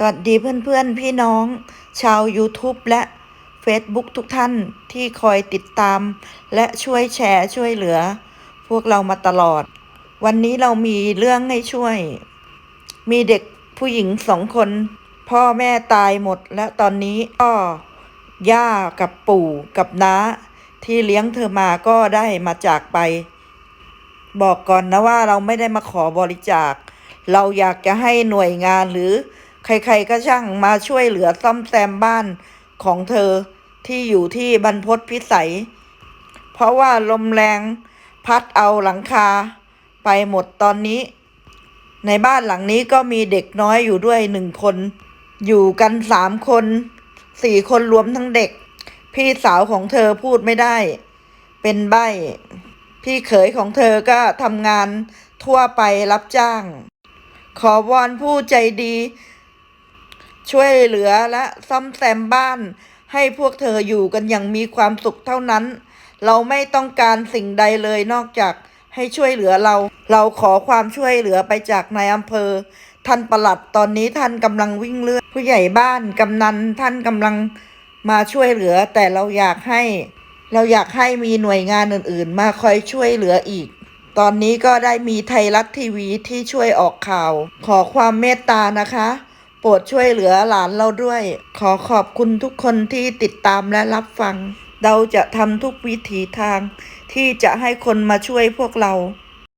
สวัสดีเพื่อนๆ พี่น้อง ชาว YouTube และ Facebook ทุกท่านที่คอยติดตาม และช่วยแชร์ช่วยเหลือ พวกเรามาตลอด วันนี้เรามีเรื่องให้ช่วย มีเด็กผู้หญิงสองคน พ่อแม่ตายหมด และตอนนี้ก็ย่ากับปู่กับน้า ที่เลี้ยงเธอมาก็ได้มาจากไป บอกก่อนนะว่าเราไม่ได้มาขอบริจาค เราอยากจะให้หน่วยงานหรือ ใครๆก็ช่างมาช่วยเหลือซ่อมแซมบ้านของเธอที่อยู่ที่บรรพตพิสัย เพราะว่าลมแรงพัดเอาหลังคาไปหมดตอนนี้ ในบ้านหลังนี้ก็มีเด็กน้อยอยู่ด้วยหนึ่งคน อยู่กันสามคนสี่คนรวมทั้งเด็ก พี่สาวของเธอพูดไม่ได้ เป็นใบ้ พี่เขยของเธอก็ทำงานทั่วไปรับจ้าง ขอวอนผู้ใจดี ช่วยเหลือและซ่อมแซมบ้าน ให้พวกเธออยู่กันอย่างมีความสุขเท่านั้น เราไม่ต้องการสิ่งใดเลยนอกจากให้ช่วยเหลือเรา เราขอความช่วยเหลือไปจากนายอำเภอ ท่านประหลัดตอนนี้ท่านกำลังวิ่งเลือดผู้ใหญ่บ้านกำนันท่านกำลังมาช่วยเหลือ แต่เราอยากให้ เราอยากให้มีหน่วยงานอื่น ๆ มาคอยช่วยเหลืออีก ตอนนี้ก็ได้มีไทยรัฐทีวีที่ช่วยออกข่าว ขอความเมตตานะคะ โปรดช่วยเหลือหลานเราด้วย ขอขอบคุณทุกคนที่ติดตามและรับฟัง เราจะทำทุกวิถีทาง ที่จะให้คนมาช่วยพวกเรา